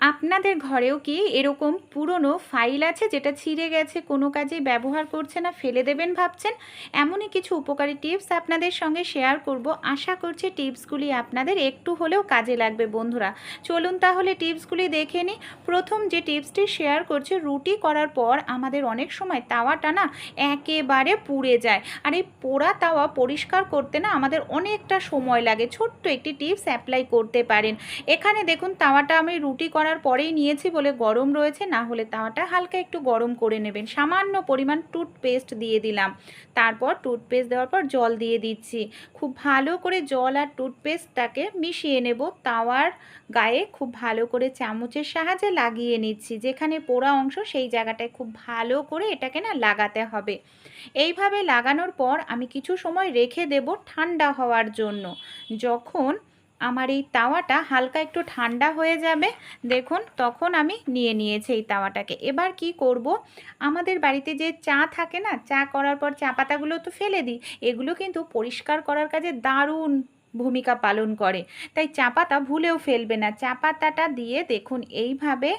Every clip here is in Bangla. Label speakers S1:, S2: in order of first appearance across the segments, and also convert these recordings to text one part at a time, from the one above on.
S1: আপনাদের ঘরেও কি এরকম পুরনো ফাইল আছে যেটা ছিঁড়ে গেছে, কোনো কাজেই ব্যবহার করছে না, ফেলে দেবেন ভাবছেন? এমনই কিছু উপকারী টিপস আপনাদের সঙ্গে শেয়ার করব। আশা করছি টিপসগুলি আপনাদের একটু হলেও কাজে লাগবে বন্ধুরা। চলুন তাহলে টিপসগুলি দেখে নিই। প্রথম যে টিপসটি শেয়ার করছে, রুটি করার পর আমাদের অনেক সময় তাওয়াটা না একেবারে পুড়ে যায়। আর এই পোড়া তাওয়া পরিষ্কার করতে না আমাদের অনেকটা সময় লাগে। ছোট্ট একটি টিপস অ্যাপ্লাই করতে পারেন। এখানে দেখুন, তাওয়াটা আমি রুটি করার পরেই নিয়েছি বলে গরম রয়েছে, না হলে তাওয়াটা হালকা একটু গরম করে নেবেন। সামান্য পরিমাণ টুথপেস্ট দিয়ে দিলাম। তারপর টুথপেস্ট দেওয়ার পর জল দিয়ে দিচ্ছি। খুব ভালো করে জল আর টুথপেস্টটাকে মিশিয়ে নেব। তাওয়ার গায়ে খুব ভালো করে চামচের সাহায্যে লাগিয়ে নিচ্ছি। যেখানে পোড়া অংশ সেই জায়গাটায় খুব ভালো করে এটাকে না লাগাতে হবে। এইভাবে লাগানোর পর আমি কিছু সময় রেখে দেব ঠান্ডা হওয়ার জন্য। যখন আমার এই তাওয়াটা হালকা একটু ঠান্ডা হয়ে যাবে। দেখুন, তখন আমি নিয়ে নিয়েছি এই তাওয়াটাকে। এবার কি করব? আমাদের বাড়িতে যে চা থাকে না, চা করার পর চা পাতাগুলো তো ফেলে দিই। এগুলো কিন্তু পরিষ্কার করার কাজে দারুণ ভূমিকা পালন করে। তাই চা পাতা ভুলেও ফেলবে না। চা পাতাটা দিয়ে দেখুন, এইভাবে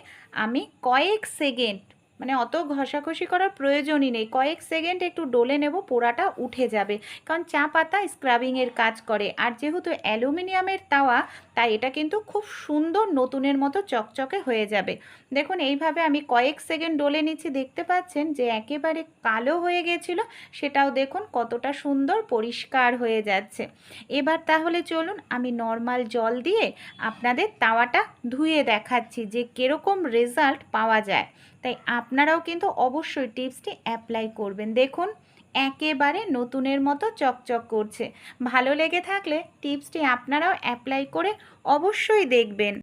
S1: আমি কয়েক সেকেন্ড মানে অত ঘষাঘষি করার প্রয়োজনই নেই। কয়েক সেকেন্ড একটু ডলে নেব, পোড়াটা উঠে যাবে। কারণ চা পাতা স্ক্রাবিংয়ের কাজ করে। আর যেহেতু অ্যালুমিনিয়ামের তাওয়া, তাই এটা কিন্তু খুব সুন্দর নতুনের মতো চকচকে হয়ে যাবে। দেখুন, এইভাবে আমি কয়েক সেকেন্ড ডলে নিচ্ছি। দেখতে পাচ্ছেন যে একেবারে কালো হয়ে গেছিল। সেটাও দেখুন কতটা সুন্দর পরিষ্কার হয়ে যাচ্ছে। এবার তাহলে চলুন আমি নর্মাল জল দিয়ে আপনাদের তাওয়াটা ধুয়ে দেখাচ্ছি যে কীরকম রেজাল্ট পাওয়া যায়। তাই আপনারাও কিন্তু অবশ্যই টিপসটি অ্যাপ্লাই করবেন। দেখুন, একেবারে নতুনের মতো চকচক করছে। ভালো লেগে থাকলে টিপসটি আপনারাও অ্যাপ্লাই করে অবশ্যই দেখবেন।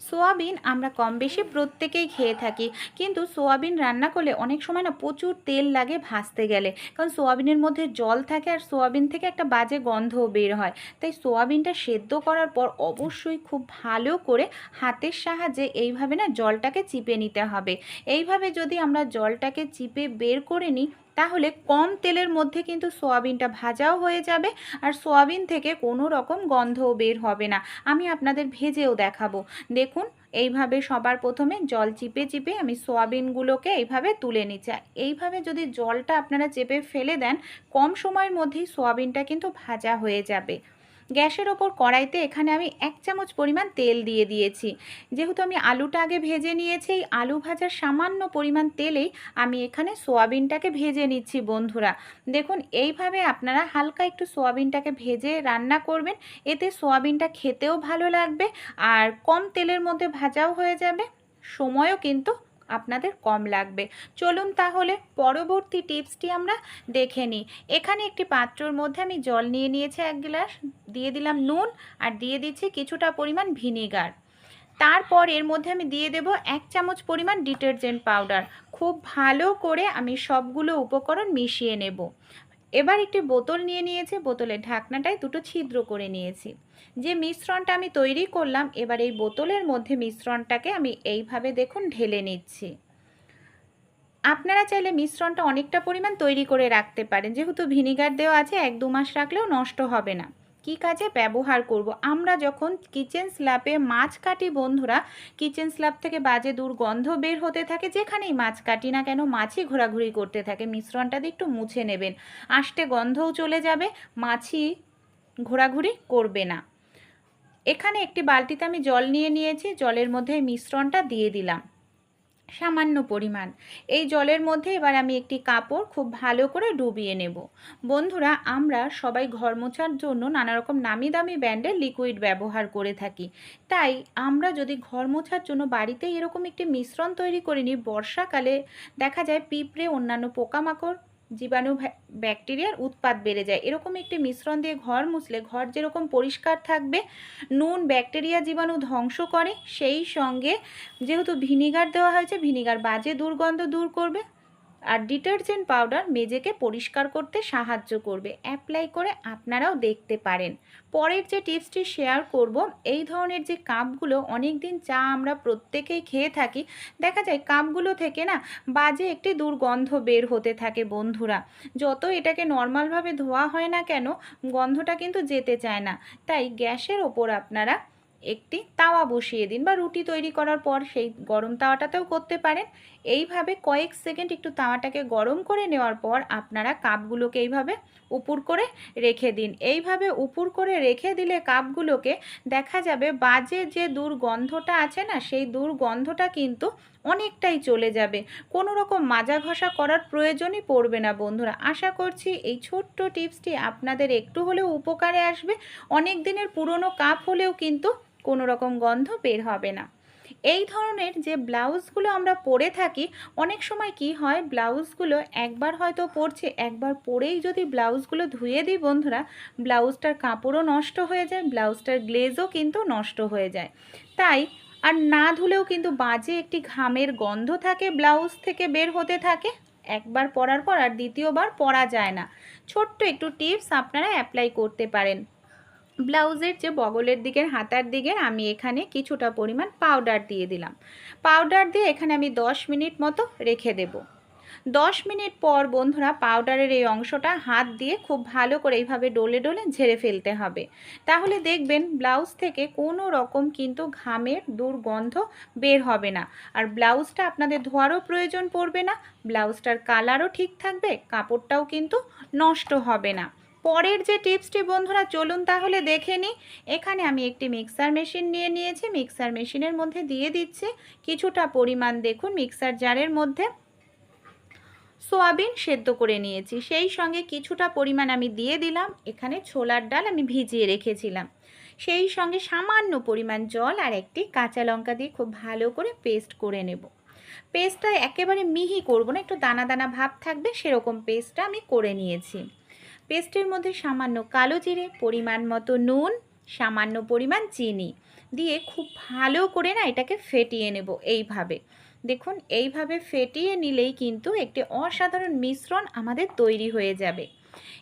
S1: সোয়াবিন আমরা কম বেশি প্রত্যেকেই খেয়ে থাকি, কিন্তু সোয়াবিন রান্না করলে অনেক সময় না প্রচুর তেল লাগে ভাজতে গেলে। কারণ সোয়াবিনের মধ্যে জল থাকে আর সোয়াবিন থেকে একটা বাজে গন্ধও বের হয়। তাই সোয়াবিনটা সেদ্ধ করার পর অবশ্যই খুব ভালো করে হাতের সাহায্যে এইভাবে না জলটাকে চিপে নিতে হবে। এইভাবে যদি আমরা জলটাকে চিপে বের করে নিই তাহলে কম তেলের মধ্যে কিন্তু সোয়াবিনটা ভাজাও হয়ে যাবে আর সোয়াবিন থেকে কোনো রকম গন্ধও বের হবে না। আমি আপনাদের ভেজেও দেখাবো। দেখুন, এইভাবে সবার প্রথমে জল চিপে চিপে আমি সোয়াবিনগুলোকে এইভাবে তুলে নিচ্ছি। এইভাবে যদি জলটা আপনারা চেপে ফেলে দেন, কম সময়ের মধ্যেই সোয়াবিনটা কিন্তু ভাজা হয়ে যাবে। গ্যাসের ওপর কড়াইতে এখানে আমি এক চামচ পরিমাণ তেল দিয়ে দিয়েছি। যেহেতু আমি আলুটা আগে ভেজে নিয়েছি, এই আলু ভাজার সামান্য পরিমাণ তেলেই আমি এখানে সোয়াবিনটাকে ভেজে নিচ্ছি বন্ধুরা। দেখুন, এইভাবে আপনারা হালকা একটু সোয়াবিনটাকে ভেজে রান্না করবেন, এতে সোয়াবিনটা খেতেও ভালো লাগবে আর কম তেলের মধ্যে ভাজাও হয়ে যাবে। সময়ও কিন্তু আপনাদের কম লাগবে। চলুন তাহলে পরবর্তী টিপসটি আমরা দেখে নিই। এখানে একটি পাত্রর মধ্যে আমি জল নিয়ে নিয়েছি এক গ্লাস, দিয়ে দিলাম নুন আর দিয়ে দিচ্ছি কিছুটা পরিমাণ ভিনিগার। তারপর এর মধ্যে আমি দিয়ে দেব এক চামচ পরিমাণ ডিটারজেন্ট পাউডার। খুব ভালো করে আমি সবগুলো উপকরণ মিশিয়ে নেব। এবার একটি বোতল নিয়ে নিয়েছি, বোতলের ঢাকনাটায় দুটো ছিদ্র করে নিয়েছি। যে মিশ্রণটা আমি তৈরি করলাম, এবার এই বোতলের মধ্যে মিশ্রণটাকে আমি এইভাবে দেখুন ঢেলে নিচ্ছি। আপনারা চাইলে মিশ্রণটা অনেকটা পরিমাণ তৈরি করে রাখতে পারেন। যেহেতু ভিনিগার দেওয়া আছে, এক দু মাস রাখলেও নষ্ট হবে না। কি কাজে ব্যবহার করব? আমরা যখন কিচেন স্ল্যাপে মাছ কাটি, বন্ধুরা, কিচেন স্ল্যাব থেকে বাজে দুর্গন্ধ বের হতে থাকে, যেখানেই মাছ কাটি না কেন, মাছই ঘোরাঘুরি করতে থাকে। মিশ্রণটা দিয়ে একটু মুছে নেবেন। আষ্টে গন্ধও চলে যাবে, মাছই ঘোরাঘুরি করবে না। এখানে একটি বালতিতে আমি জল নিয়ে নিয়েছি, জলের মধ্যে মিশ্রণটা দিয়ে দিলাম। সামান্য পরিমাণ। এই জলের মধ্যে এবার আমি একটি কাপড় খুব ভালো করে ডুবিয়ে নেব। বন্ধুরা, আমরা সবাই ঘর মোছার জন্য নানা রকম নামি দামি ব্র্যান্ডের লিকুইড ব্যবহার করে থাকি। তাই আমরা যদি ঘর মোছার জন্য বাড়িতে এরকম একটি মিশ্রণ তৈরি করে নিই, বর্ষাকালে দেখা যায় পিঁপড়ে অন্যান্য পোকামাকড় জীবাণু ব্যাকটেরিয়ার উৎপাদ বেড়ে যায়। এরকম একটি মিশ্রণ দিয়ে ঘর মুছলে ঘর যেরকম পরিষ্কার থাকবে, নুন, ব্যাকটেরিয়া জীবাণু ধ্বংস করে। সেই সঙ্গে যেহেতু ভিনিগার দেওয়া হয়েছে, ভিনিগার বাজে দুর্গন্ধ দূর করবে। আর ডিটারজেন্ট পাউডার মেজেকে পরিষ্কার করতে সাহায্য করবে। অ্যাপ্লাই করে আপনারাও দেখতে পারেন। পরের যে টিপসটি শেয়ার করব, এই ধরনের যে কাপগুলো অনেক দিন চা আমরা প্রত্যেকেই খেয়ে থাকি, দেখা যায় কাপগুলো থেকে না বাজে একটি দুর্গন্ধ বের হতে থাকে বন্ধুরা। যত এটাকে নর্মালভাবে ধোয়া হয় না কেন, গন্ধটা কিন্তু যেতে চায় না। তাই গ্যাসের ওপর আপনারা একটি তাওয়া বসিয়ে দিন বা রুটি তৈরি করার পর সেই গরম তাওয়াটাতেও করতে পারেন। এইভাবে কয়েক সেকেন্ড একটু তাওয়াটাকে গরম করে নেওয়ার পর আপনারা কাপগুলোকে এইভাবে উপুর করে রেখে দিন। এইভাবে উপুর করে রেখে দিলে কাপগুলোকে দেখা যাবে বাজে যে দুর্গন্ধটা আছে না, সেই দুর্গন্ধটা কিন্তু অনেকটাই চলে যাবে। কোনো রকম মাজা ঘষা করার প্রয়োজনই পড়বে না বন্ধুরা। আশা করছি এই ছোট্ট টিপসটি আপনাদের একটু হলেও উপকারে আসবে। অনেক দিনের পুরনো কাপ হলেও কিন্তু কোনো রকম গন্ধ বের হবে না। এই ধরনের যে ব্লাউজগুলো আমরা পরে থাকি, অনেক সময় কি হয়, ব্লাউজগুলো একবার হয়তো পরছে, একবার পরেই যদি ব্লাউজগুলো ধুয়ে দিই বন্ধুরা, ব্লাউজটার কাপড়ও নষ্ট হয়ে যায়, ব্লাউজটার গ্লেজও কিন্তু নষ্ট হয়ে যায়। তাই আর না ধুলেও কিন্তু বাজে একটি ঘামের গন্ধ থাকে ব্লাউজ থেকে বের হতে থাকে, একবার পরার পর আর দ্বিতীয়বার পরা যায় না। ছোট্ট একটু টিপস আপনারা অ্যাপ্লাই করতে পারেন। ব্লাউজের যে বগলের দিকের, হাতার দিকের, আমি এখানে কিছুটা পরিমাণ পাউডার দিয়ে দিলাম। পাউডার দিয়ে এখানে আমি 10 মিনিট মতো রেখে দেব। 10 মিনিট পর বন্ধুরা, পাউডারের এই অংশটা হাত দিয়ে খুব ভালো করে এইভাবে ডলে ডলে ঝেড়ে ফেলতে হবে। তাহলে দেখবেন ব্লাউজ থেকে কোনো রকম কিন্তু ঘামের দুর্গন্ধ বের হবে না। আর ব্লাউজটা আপনাদের ধোয়ারও প্রয়োজন পড়বে না, ব্লাউজটার কালারও ঠিক থাকবে, কাপড়টাও কিন্তু নষ্ট হবে না। পরের যে টিপসটি বন্ধুরা, চলুন তাহলে দেখে নিই। এখানে আমি একটি মিক্সার মেশিন নিয়ে নিয়েছি। মিক্সার মেশিনের মধ্যে দিয়ে দিচ্ছি কিছুটা পরিমাণ, দেখুন, মিক্সার জারের মধ্যে সোয়াবিন সেদ্ধ করে নিয়েছি। সেই সঙ্গে কিছুটা পরিমাণ আমি দিয়ে দিলাম। এখানে ছোলার ডাল আমি ভিজিয়ে রেখেছিলাম। সেই সঙ্গে সামান্য পরিমাণ জল আর একটি কাঁচা লঙ্কা দিয়ে খুব ভালো করে পেস্ট করে নেব। পেস্টটা একেবারে মিহি করব না, একটু দানা দানা ভাব থাকবে, সেরকম পেস্টটা আমি করে নিয়েছি। পেস্টের মধ্যে সামান্য কালো জিরে, পরিমাণ মতো নুন, সামান্য পরিমাণ চিনি দিয়ে খুব ভালো করে না এটাকে ফেটিয়ে নেব এইভাবে। দেখুন, এইভাবে ফেটিয়ে নিলেই কিন্তু একটি অসাধারণ মিশ্রণ আমাদের তৈরি হয়ে যাবে।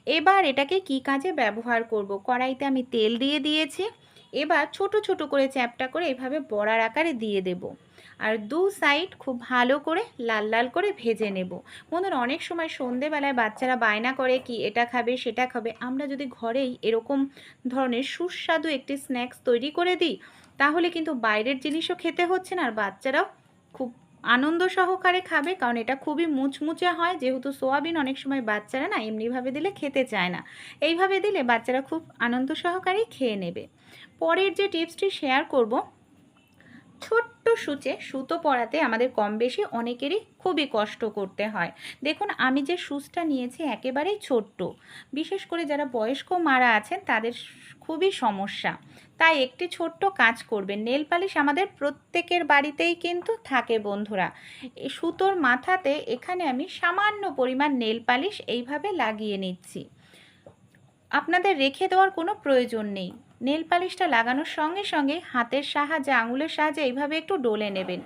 S1: এবার এটাকে কি কাজে ব্যবহার করব? কড়াইতে আমি তেল দিয়ে দিয়েছি। এবার ছোট ছোট করে চ্যাপটা করে এভাবে বড়ার আকারে দিয়ে দেবো। আর দু সাইড খুব ভালো করে লাল লাল করে ভেজে নেব। বন্ধুরা, অনেক সময় সন্ধেবেলায় বাচ্চারা বায়না করে কি এটা খাবে, সেটা খাবে। আমরা যদি ঘরেই এরকম ধরনের সুস্বাদু একটি স্ন্যাক্স তৈরি করে দিই, তাহলে কিন্তু বাইরের জিনিসও খেতে হচ্ছে না, আর বাচ্চারাও খুব আনন্দ সহকারে খাবে, কারণ এটা খুবই মুচমুচে হয়। যেহেতু সোয়াবিন অনেক সময় বাচ্চারা না এমনিভাবে দিলে খেতে চায় না। এইভাবে দিলে বাচ্চারা খুব আনন্দ সহকারেই খেয়ে নেবে। পরের যে টিপসটি শেয়ার করব ছোট্ট সূচে সুতো পরাতে আমাদের কম বেশি অনেকেরই খুবই কষ্ট করতে হয়। দেখুন, আমি যে সুচটা নিয়েছি একেবারেই ছোট্ট। বিশেষ করে যারা বয়স্ক মারা আছেন, তাদের খুবই সমস্যা। তাই একটি ছোট্ট কাজ করবেন। নেল পালিশ আমাদের প্রত্যেকের বাড়িতেই কিন্তু থাকে বন্ধুরা। সুতোর মাথাতে এখানে আমি সামান্য পরিমাণ নেল পালিশ এইভাবে লাগিয়ে নিচ্ছি। আপনাদের রেখে দেওয়ার কোনো প্রয়োজন নেই। নেল পালিশটা লাগানোর সঙ্গে সঙ্গে হাতের সাহায্যে, আঙুলের সাহায্যে এইভাবে একটু ডলে নেবেন।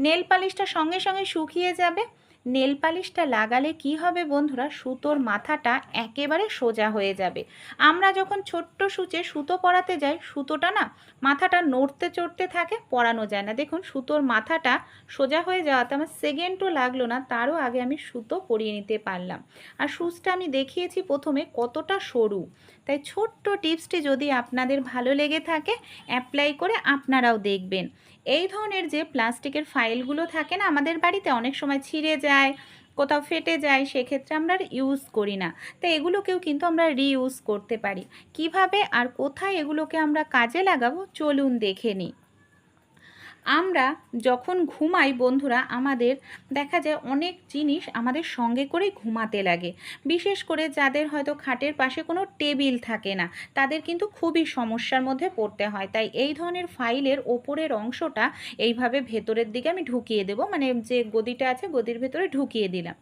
S1: নেল পালিশটা সঙ্গে সঙ্গে শুকিয়ে যাবে। নেল পালিশটা লাগালে কি হবে বন্ধুরা? সুতোর মাথাটা একেবারে সোজা হয়ে যাবে। আমরা যখন ছোট্ট সূচে সুতো পরাতে যাই, সুতোটা না মাথাটা নড়তে চড়তে থাকে, পরানো যায় না। দেখুন, সুতোর মাথাটা সোজা হয়ে যাওয়াতে আমার সেকেন্ডও লাগল না, তারও আগে আমি সুতো পরিয়ে নিতে পারলাম। আর সুচটা আমি দেখিয়েছি প্রথমে কতটা সরু। তাই ছোট্ট টিপসটি যদি আপনাদের ভালো লেগে থাকে অ্যাপ্লাই করে আপনারাও দেখবেন। এই ধরনের যে প্লাস্টিকের ফাইলগুলো থাকে না, আমাদের বাড়িতে অনেক সময় ছিঁড়ে যায়, কোথাও ফেটে যায়, সেক্ষেত্রে আমরা ইউজ করি না। তো এগুলোকেও কিন্তু আমরা রিইউজ করতে পারি। কীভাবে আর কোথায় এগুলোকে আমরা কাজে লাগাবো, চলুন দেখে নিই। আমরা যখন ঘুমাই, বন্ধুরা, আমাদের দেখা যায় অনেক জিনিস আমাদের সঙ্গে করে ঘুমাতে লাগে। বিশেষ করে যাদের হয়তো খাটের পাশে কোনো টেবিল থাকে না, তাদের কিন্তু খুবই সমস্যার মধ্যে পড়তে হয়। তাই এই ধরনের ফাইলের ওপরের অংশটা এইভাবে ভেতরের দিকে আমি ঢুকিয়ে দেব মানে যে গদিটা আছে গদির ভেতরে ঢুকিয়ে দিলাম।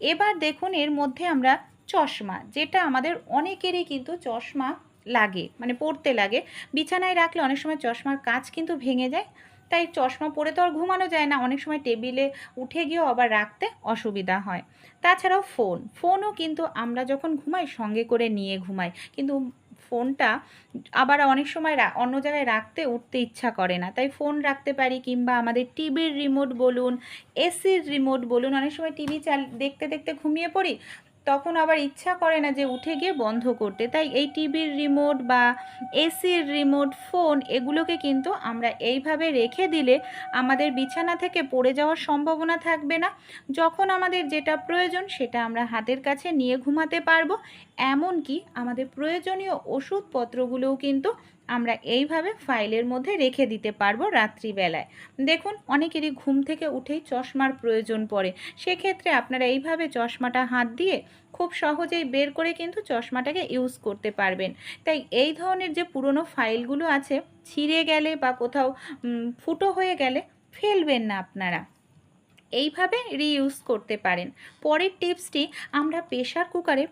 S1: এবার দেখুন, এর মধ্যে আমরা চশমা, যেটা আমাদের অনেকেরই কিন্তু চশমা লাগে মানে পড়তে লাগে। বিছানায় রাখলে অনেক সময় চশমার কাজ কিন্তু ভেঙে যায়। তাই চশমা পরে তো আর ঘুমানো যায় না। অনেক সময় টেবিলে উঠে গিয়েও আবার রাখতে অসুবিধা হয়। তাছাড়াও ফোন। ফোনও কিন্তু আমরা যখন ঘুমাই, সঙ্গে করে নিয়ে ঘুমাই। কিন্তু ফোনটা আবার অনেক সময় অন্য জায়গায় রাখতে উঠতে ইচ্ছা করে না। তাই ফোন রাখতে পারি কিংবা আমাদের টিভির রিমোট বলুন, এসির রিমোট বলুন, অনেক সময় টিভি চাল দেখতে দেখতে ঘুমিয়ে পড়ি। তখন আবার ইচ্ছা করে না যে উঠে গিয়ে বন্ধ করতে। তাই এই টিভির রিমোট বা এসির রিমোট ফোন এগুলোকে কিন্তু আমরা এইভাবে রেখে দিলে আমাদের বিছানা থেকে পড়ে যাওয়ার সম্ভাবনা থাকবে না। যখন আমাদের যেটা প্রয়োজন সেটা আমরা হাতের কাছে নিয়ে ঘুমাতে পারব। এমনকি আমাদের প্রয়োজনীয় ওষুধপত্রগুলোও কিন্তু আমরা এইভাবে ফাইলের মধ্যে রেখে দিতে পারব রাত্রিবেলায়। দেখুন, অনেকেরই ঘুম থেকে উঠেই চশমার প্রয়োজন পড়ে। সেক্ষেত্রে আপনারা এইভাবে চশমাটা হাত দিয়ে খুব সহজেই বের করে কিন্তু চশমাটাকে ইউজ করতে পারবেন। তাই এই ধরনের যে পুরনো ফাইলগুলো আছে, ছিঁড়ে গেলে বা কোথাও ফুটো হয়ে গেলে ফেলবেন না আপনারা। এইভাবে রিইউজ করতে পারেন। পরের টিপসটি, আমরা প্রেশার কুকারে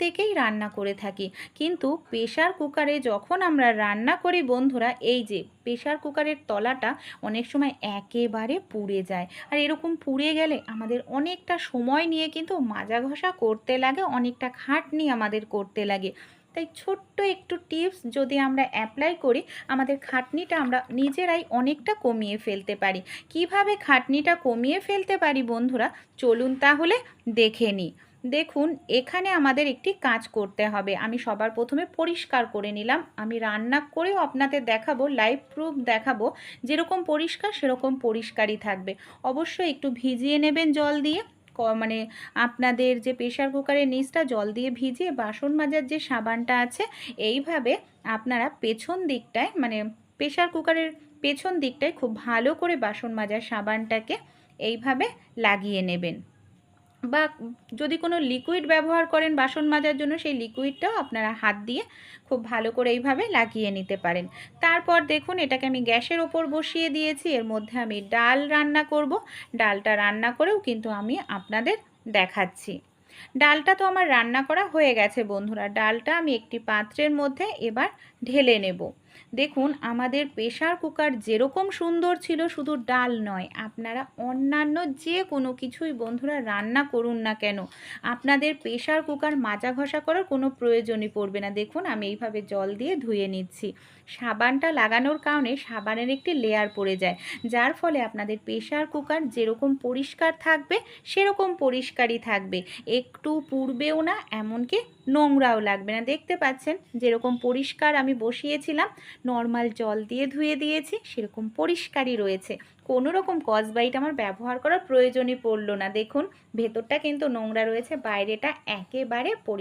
S1: প্রত্যেকেই রান্না করে থাকি। কিন্তু প্রেশার কুকারে যখন আমরা রান্না করি বন্ধুরা, এই যে প্রেশার কুকারের তলাটা অনেক সময় একেবারে পুড়ে যায়। আর এরকম পুড়ে গেলে আমাদের অনেকটা সময় নিয়ে কিন্তু মাজা ঘষা করতে লাগে, অনেকটা খাটনি আমাদের করতে লাগে। তাই ছোট্ট একটু টিপস যদি আমরা অ্যাপ্লাই করি, আমাদের খাটনিটা আমরা নিজেরাই অনেকটা কমিয়ে ফেলতে পারি। কীভাবে খাটনিটা কমিয়ে ফেলতে পারি বন্ধুরা? চলুন তাহলে দেখে নিই। দেখুন, এখানে আমাদের একটি কাজ করতে হবে। আমি সবার প্রথমে পরিষ্কার করে নিলাম। আমি রান্না করেও আপনাদের দেখাবো লাইভ প্রুফ দেখাবো, যেরকম পরিষ্কার, সেরকম পরিষ্কারই থাকবে। অবশ্যই একটু ভিজিয়ে নেবেন জল দিয়ে। মানে আপনাদের যে প্রেশার কুকারের নিচটা, জল দিয়ে ভিজিয়ে বাসন মাজার যে সাবানটা আছে, এইভাবে আপনারা পেছন দিকটায় মানে প্রেশার কুকারের পেছন দিকটায় খুব ভালো করে বাসন মাজার সাবানটাকে এইভাবে লাগিয়ে নেবেন। বা যদি কোনো লিকুইড ব্যবহার করেন বাসন মাজার জন্য, সেই লিকুইডটাও আপনারা হাত দিয়ে খুব ভালো করে এইভাবে লাগিয়ে নিতে পারেন। তারপর দেখুন, এটাকে আমি গ্যাসের ওপর বসিয়ে দিয়েছি। এর মধ্যে আমি ডাল রান্না করব। ডালটা রান্না করেও কিন্তু আমি আপনাদের দেখাচ্ছি। ডালটা তো আমার রান্না করা হয়ে গেছে বন্ধুরা। ডালটা আমি একটি পাত্রের মধ্যে এবার ঢেলে নেব। দেখুন, আমাদের প্রেশার কুকার যেরকম সুন্দর ছিল, শুধু ডাল নয়। আপনারা অন্যান্য যে কোনো কিছুই বন্ধুরা রান্না করুন না কেন। আপনাদের প্রেশার কুকার মাজা ঘষা করার কোনো প্রয়োজনই পড়বে না। দেখুন, আমি এইভাবে জল দিয়ে ধুয়ে নিচ্ছি। সাবানটা লাগানোর কারণে সাবানের একটি লেয়ার পড়ে যায়। যার ফলে আপনাদের প্রেশার কুকার যেরকম পরিষ্কার থাকবে, সেরকম পরিষ্কারই থাকবে। একটু পুড়বেও না, এমনকি নোংরাও লাগবে না। দেখতে পাচ্ছেন যেরকম পরিষ্কার আমি বসিয়েছিলাম নর্মাল জল দিয়ে ধুয়ে দিয়েছি, সেরকম পরিষ্কারই রয়েছে। কোনো রকম কসবাইট আমার ব্যবহার করার প্রয়োজনই পড়ল না। দেখুন, ভেতরটা কিন্তু নোংরা রয়েছে, বাইরেটা একেবারে পরি